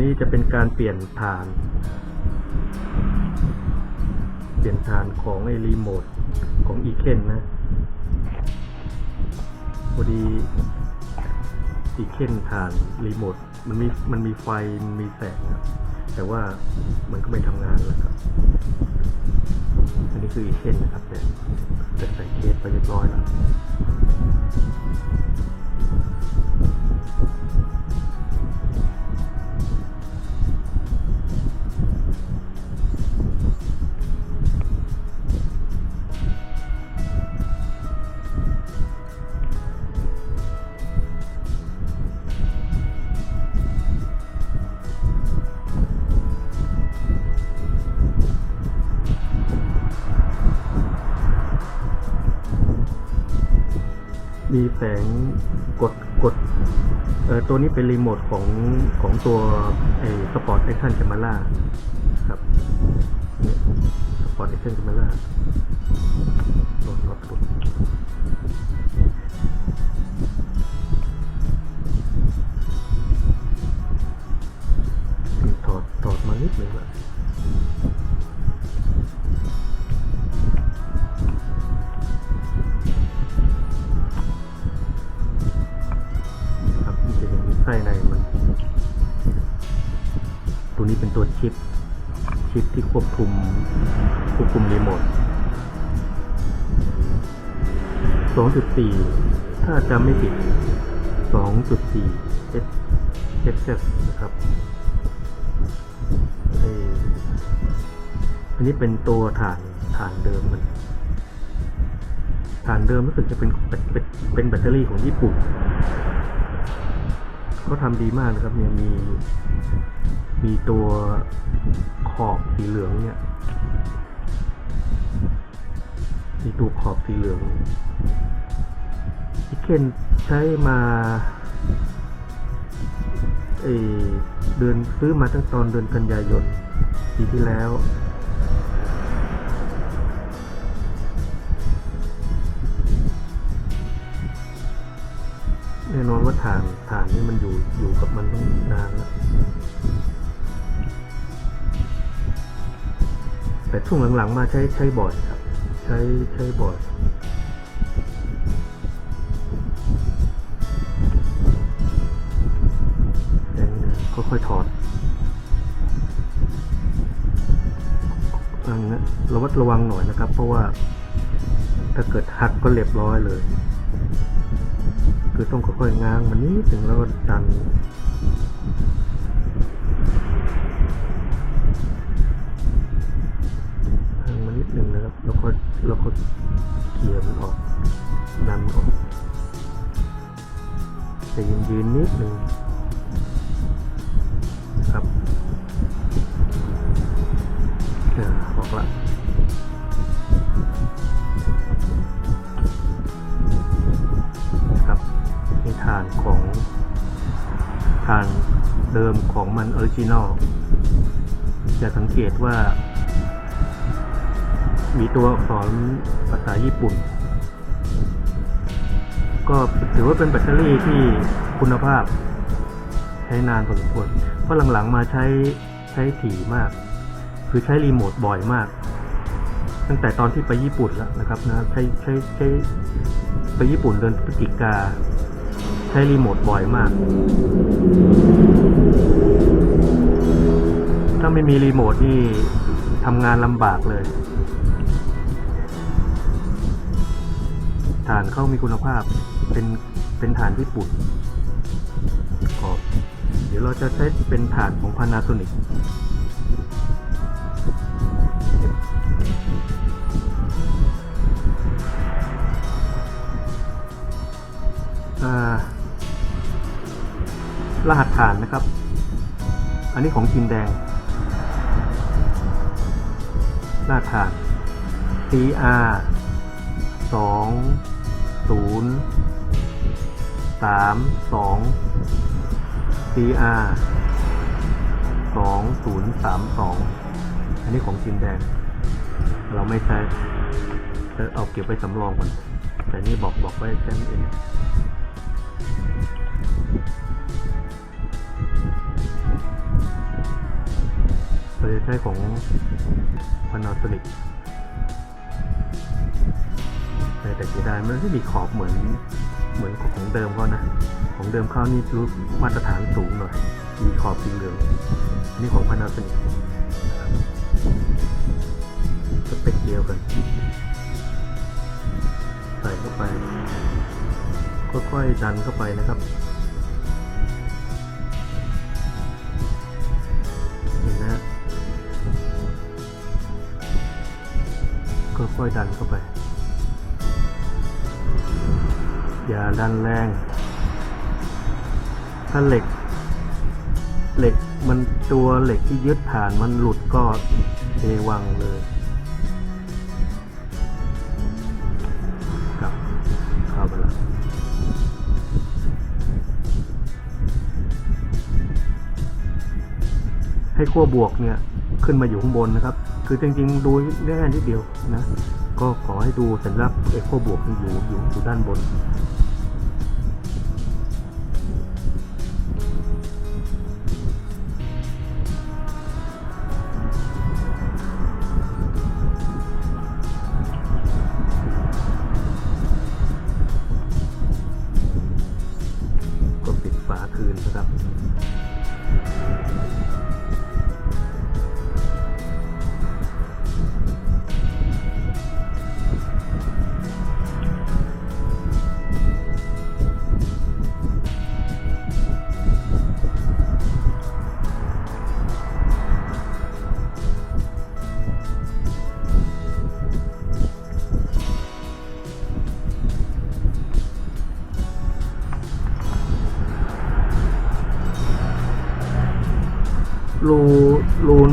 นี้จะเป็นการเปลี่ยนฐาน เปลี่ยนฐานของไอรีโมทของอีเคนนะพอดีอีเคนฐานรีโมทมันมีมันมีไฟมันมีแสงนะแต่ว่ามันก็ไม่ทำงานแล้วครับ อันนี้คืออีเคนนะครับแต่แต่ใส่เคสไปเรียบร้อยแล้ว แสงกดกดเออตัวนี้เป็นรีโมทของของตัวไอ้สปอร์ตแอคชั่นแคม r ่าครับเนี่ยสปอร์ตแอคชั่นแคม r ่า ที่ควบคุมควบคุมรีโมท2.4 ถ้าจำไม่ผิด 2.4 S S นะครับ อันนี้เป็นตัวฐานฐานเดิมมันฐานเดิมรู้สึกจะเป็นเป็นเป็นแบตเตอรี่ของญี่ปุ่น เขาทำดีมากนะครับเนี่ยมี มีตัวขอบสีเหลืองเนี่ย มีตัวขอบสีเหลืองที่เคนใช้มาเอเดือนซื้อมาตั้งตอนเดือนกันยายนปีที่แล้ว แน่นอนว่าฐานฐานนี่มันอยู่อยู่กับมันต้องนานแล้วแต่ช่วงหลังๆมาใช้ใช้บ่อยครับ ใช้ใช้บ่อยแต่ค่อยถอดอันนี้ระวัดระวังหน่อยนะครับ เพราะว่าถ้าเกิดหักก็เรียบร้อยเลย คือต้องค่อยๆง้างมันนิดถึงแล้วก็ดันง้างมันนิดหนึ่งนะครับ แล้วก็แล้วก็เขี่ยมันออกดันมันออกจะยืนยืนๆนิดหนึ่งนะครับอ่าออกละ ฐานเดิมของมันออริจินอลจะสังเกตว่า มีตัวอักษรภาษาญี่ปุ่น ก็ถือว่าเป็นแบตเตอรี่ที่คุณภาพ ใช้นานพอสมควรเพราะหลังๆมาใช้ใช้ถี่มาก คือใช้รีโมทบ่อยมาก ตั้งแต่ตอนที่ไปญี่ปุ่นแล้วนะครับนะใช้ใช้ใช้ไปญี่ปุ่นเดือนพฤศจิกา ใช้รีโมทบ่อยมาก ถ้าไม่มีรีโมทนี่ทำงานลำบากเลย ฐานเข้ามีคุณภาพเป็นเป็นฐานญี่ปุ่นก็เดี๋ยวเราจะใช้เป็นฐานของ Panasonic อ่า รหัสฐานนะครับ อันนี้ของชินแดง รหัสฐาน CR สองศูนย์สามสอง CR สองศูนย์สามสองอันนี้ของชินแดง เราไม่ใช้จะเอาเก็บไว้สำรองก่อนแต่นี่บอกบอกไว้แค่นี้เอง เราจะใช้ของ Panasonic แต่แต่เสียดายมันไม่มีขอบเหมือนเหมือนของเดิมเขานะ ของเดิมเขานี่รู้มาตรฐานสูงหน่อย มีขอบสีเหลืองอันนี้ของ Panasonic สเปคเดียวกันใส่เข้าไป ค่อยๆดันเข้าไปนะครับ ค่อยดันเข้าไป อย่าดันแรง ถ้าเหล็ก เหล็กมันตัวเหล็กที่ยึดฐานมันหลุดก็เทวังเลย ให้ขั้วบวกเนี่ยขึ้นมาอยู่ข้างบนนะครับ คือจริงๆดูได้แค่นิดเดียวนะ ก็ขอให้ดูสัญลักษณ์ไอ้ขั้วบวกที่อยู่อยู่อยู่ด้านบน ก็ปิดฝาคืนนะครับ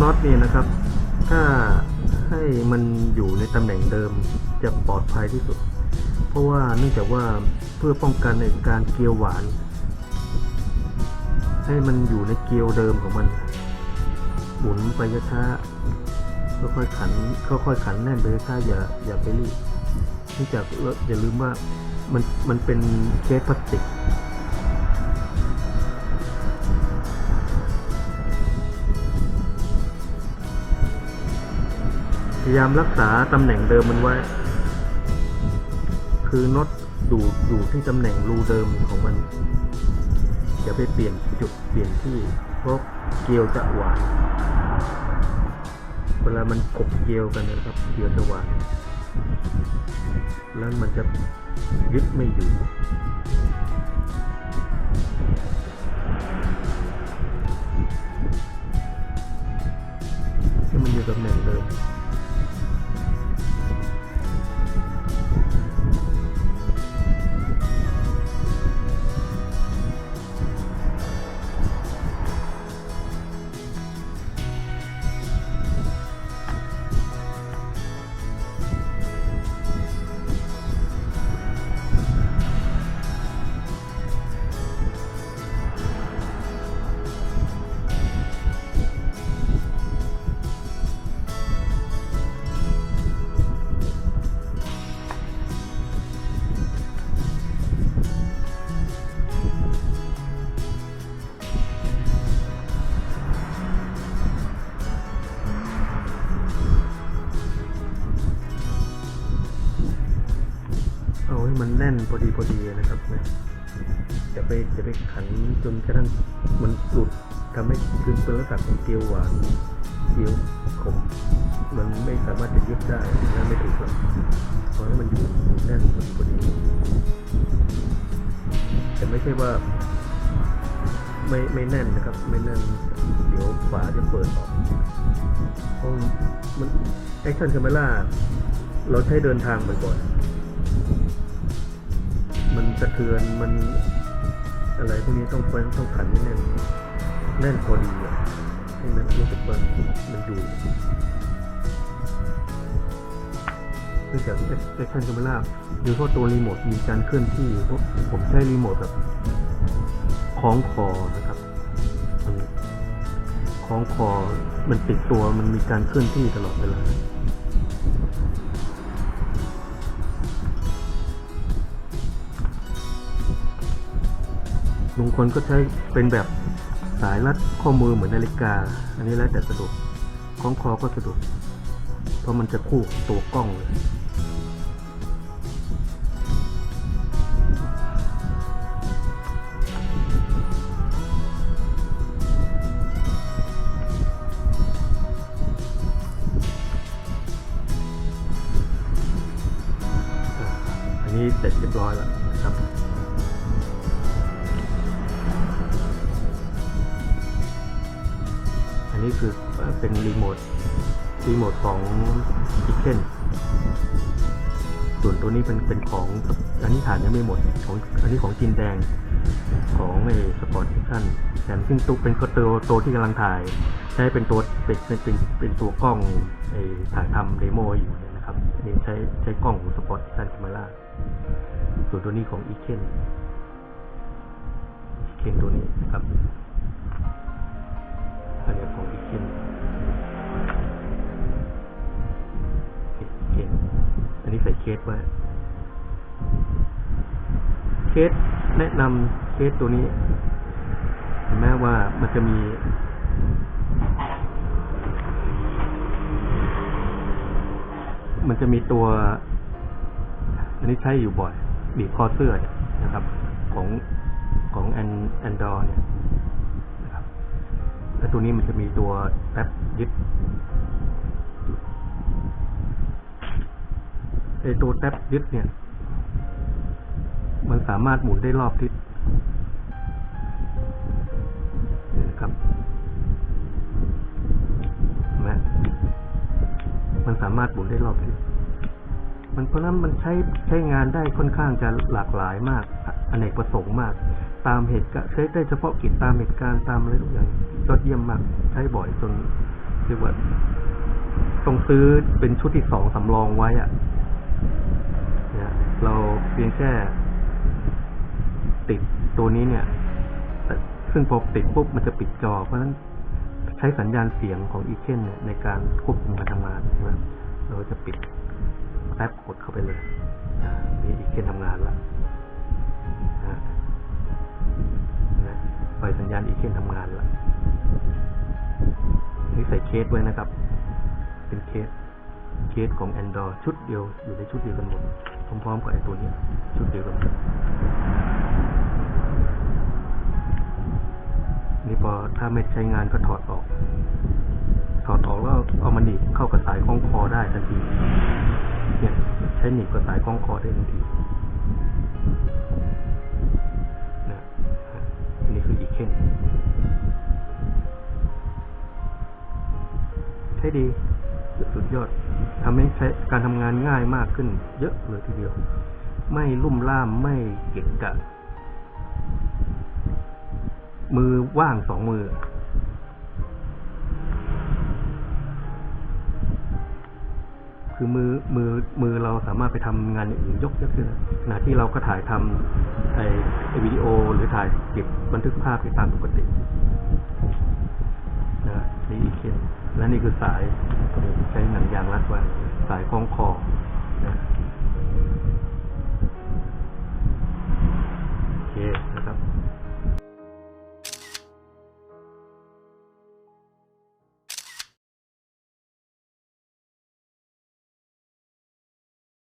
น็อตเนี่ยนะครับ ถ้าให้มันอยู่ในตำแหน่งเดิมจะปลอดภัยที่สุด เพราะว่าเนื่องจากว่าเพื่อป้องกันในการเกลียวหวาน ให้มันอยู่ในเกลียวเดิมของมันหมุนไปช้าค่อยๆขันค่อยๆขันแน่นไปช้าอย่าอย่าไปรีบเนื่องจากอย่าลืมว่ามันมันเป็นเคสพลาสติก พยายามรักษาตำแหน่งเดิมมันไว้ คือน็อตอยู่อยู่ที่ตำแหน่งรูเดิมของมันอย่าไปเปลี่ยนจุดเปลี่ยนที่เพราะเกลียวจะหวานเวลามันกบเกลียวกันนะครับเกลียวจะหวานแล้วมันจะยึดไม่อยู่ให้มันอยู่ตำแหน่งเดิม พอดีพอดีนะครับนะจะไปจะไปขันจนกระทั่งมันหลุดทำให้คือเป็นลักษณะของเกลียวหวานเกลียวขมมันไม่สามารถจะยึดได้นะไม่ถูกหรอกขอให้มันอยู่แน่นพอดีพอดีแต่ไม่ใช่ว่า ไม่ไม่แน่นนะครับ ไม่แน่น เดี๋ยวฝาจะเปิดออกเพราะมันแอคชั่นคาเมล่าเราใช้เดินทางบ่อยๆ มันสะเทือนมันอะไรพวกนี้ต้องต้องต้องขันแน่นแน่นพอดีอะให้มันรู้สึกว่ามันอยู่เนื่องจากแอคชั่นคาเมล่าโดยเฉพาะตัวรีโมทมีการเคลื่อนที่เพราะผมใช้รีโมทแบบคล้องคอนะครับคล้องคอมันติดตัวมันมีการเคลื่อนที่ตลอดเวลา บางคนก็ใช้เป็นแบบสายรัดข้อมือเหมือนนาฬิกา อันนี้แล้วแต่สะดวกคล้องคอก็สะดวก เพราะมันจะคู่ตัวกล้องเลยอันนี้เสร็จเรียบร้อยแล้วนะครับ อันนี้คือเป็นรีโมทรีโมทของอีเคนส่วนตัวนี้เป็นเป็นของอันนี้ฐานยังไม่หมดของอันนี้ของจินแดงของไอ้สปอร์ตชั่นแต่ซึ่งตัวเป็นตัวตัวที่กำลังถ่ายใช้เป็นตัวเป็นเป็นเป็นตัวกล้องไอ้ถ่ายทำเดโมอยู่นะครับอันนี้ใช้ใช้กล้องสปอร์ตชั่นคามาร่าส่วนตัวนี้ของอีเคนอีเคนตัวนี้นะครับ อันนี้ใส่เคสไว้ เคสแนะนำเคสตัวนี้เห็นไหมว่ามันจะมีมันจะมีตัว อันนี้ใช้อยู่บ่อยบีบคอเสื้อเนี่ยนะครับ ของของแอนแอนดอร์เนี่ยนะครับแล้วตัวนี้มันจะมีตัวแท็บยึด ไอตัวแท็บยึดเนี่ย มันสามารถหมุนได้รอบทิศนี่นะครับนไหมมันสามารถหมุนได้รอบทิศมันเพราะนั้นมันใช้ใช้งานได้ค่อนข้างจะหลากหลายมากอเนกประสงค์มาก ตามเหตุการณ์ใช้ได้เฉพาะกิจตามเหตุการณ์ตามอะไรทุกอย่างยอดเยี่ยมมาก ใช้บ่อยจนเรียกว่าต้องซื้อเป็นชุดที่สองสำรองไว้อะ เพียงแค่ ติดตัวนี้เนี่ย ซึ่งพอติดปุ๊บมันจะปิดจอ เพราะฉะนั้นใช้สัญญาณเสียงของอีเคนเนี่ยในการควบคุมการทำงานนะเราจะปิดแป๊บกดเข้าไปเลยอ่านี่อีเคนทำงานแล้วนะนะไฟสัญญาณอีเคนทำงานแล้วนี่ใส่เคสไว้นะครับ เป็นเคสเคสของ Android ชุดเดียวอยู่ในชุดเดียวกันหมด พร้อมๆกับไอ้ตัวนี้ชุดเดียวกันนี่พอถ้าไม่ใช้งานก็ถอดออก ถอดออกแล้วเอามาหนีบเข้ากับสายคล้องคอได้ทันทีเนี่ยใช้หนีบกับสายคล้องคอได้ทันทีนะอันนี้คืออีเคนใช้ดี สุดยอดทำให้ใช้การทำงานง่ายมากขึ้น เยอะเลยทีเดียว ไม่ลุ่มล่ามไม่เกะกะ มือว่างสองมือคือมือมือมือเราสามารถไปทำงานอย่างอื่นยกยกขึ้นขณะที่เราก็ถ่ายทำไอ้วิดีโอหรือถ่ายเก็บบันทึกภาพอยู่ตามปกติ นี่อีกเคนและนี่คือสายใช้หนังยางรัดไว้สายคล้องคอนะ